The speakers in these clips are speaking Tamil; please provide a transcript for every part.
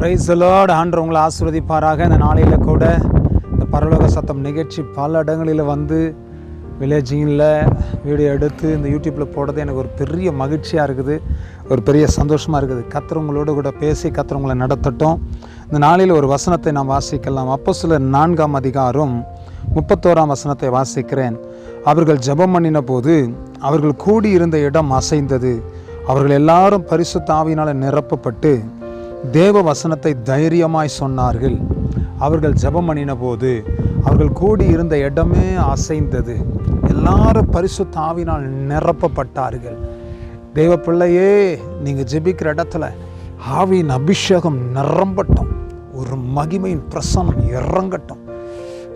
பிரைஸ் லார்டு ஆண்டு உங்களை ஆசிர்வதிப்பாராக. இந்த நாளையில் கூட இந்த பரலோக சத்தம் நிகழ்ச்சி பல இடங்களில் வந்து வில்லேஜிங்கில் வீடியோ எடுத்து இந்த யூடியூப்பில் போடுறது எனக்கு ஒரு பெரிய மகிழ்ச்சியாக இருக்குது. ஒரு பெரிய சந்தோஷமாக இருக்குது. கத்துறவங்களோடு கூட பேசி கத்துறவங்களை நடத்தட்டும். இந்த நாளில் ஒரு வசனத்தை நாம் வாசிக்கலாம். அப்போ சில நான்காம் அதிகாரம் முப்பத்தோராம் வசனத்தை வாசிக்கிறேன். அவர்கள் ஜெபம் பண்ணின போது அவர்கள் கூடியிருந்த இடம் அசைந்தது. அவர்கள் எல்லாரும் பரிசு தாவினால் நிரப்பப்பட்டு தேவ வசனத்தை தைரியமாய் சொன்னார்கள். அவர்கள் ஜெபம் பண்ணின போது அவர்கள் கூடி இருந்த இடமே அசைந்தது. எல்லாரும் பரிசு தாவினால் நிரப்பப்பட்டார்கள். தெய்வ பிள்ளையே நீங்கள் ஜெபிக்கிற இடத்துல ஆவியின் அபிஷேகம் நிரம்பட்டும். ஒரு மகிமையின் பிரசனம் இறங்கட்டும்.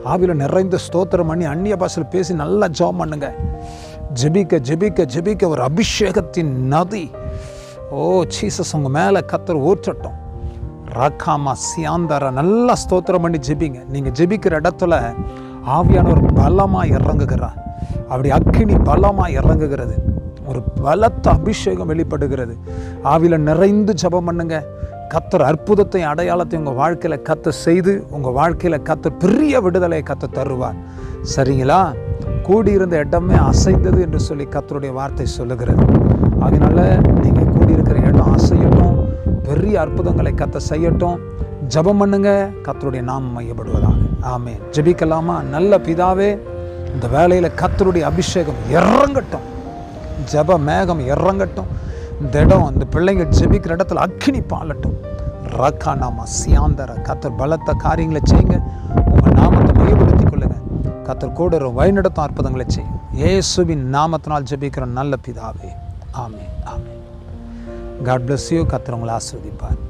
ஆவியில் நிறைந்த ஸ்தோத்திரம் பண்ணி அந்நிய பாஷையில் பேசி நல்லா ஜெபம் பண்ணுங்க. ஜெபிக்க ஜெபிக்க ஜெபிக்க ஒரு அபிஷேகத்தின் நதி ஓ சீசஸ் உங்கள் மேலே கத்தர் ஊற்றட்டும். ரக்காமா சியாந்தாரா நல்லா ஸ்தோத்திரம் பண்ணி ஜெபிங்க. நீங்கள் ஜெபிக்கிற இடத்துல ஆவியானவர் பலமாக இறங்குகிறார். அப்படி அக்கினி பலமாக இறங்குகிறது. ஒரு பலத்த அபிஷேகம் வெளிப்படுகிறது. ஆவியில் நிறைந்து ஜெபம் பண்ணுங்க. கத்தர் அற்புதத்தை அடையாளத்தை உங்கள் வாழ்க்கையில் கத்த செய்து உங்கள் வாழ்க்கையில் கத்த பெரிய விடுதலையை கத்த தருவார். சரிங்களா? கூடியிருந்த இடமே அசைந்தது என்று சொல்லி கத்தருடைய வார்த்தை சொல்லுகிறது. அதனால நீங்கள் பெரிய அற்புதங்களை கத்த செய்யட்டும். ஜெபம் பண்ணுங்க. கத்தருடைய நாமம் மையப்படுவதாக. ஆமே ஜெபிக்கலாமா? நல்ல பிதாவே இந்த வேலையில் கத்தருடைய அபிஷேகம் இறங்கட்டும். ஜெப மேகம் இறங்கட்டும். இந்த இடம் இந்த பிள்ளைங்க ஜெபிக்கிற இடத்துல அக்கினி பாலட்டும். ரக்கா நாம சியாந்தர. கத்தர் பலத்த காரியங்களை செய்யுங்க. உங்கள் நாமத்தை மையப்படுத்திக் கொள்ளுங்க. கத்தர் கூட ஒரு வழிநடத்தும் அற்புதங்களை செய்யும். இயேசுவின் நாமத்தினால் ஜெபிக்கிற நல்ல பிதாவே. Amen amen God bless you கத்தர் ஆஸ்வதிப்பார்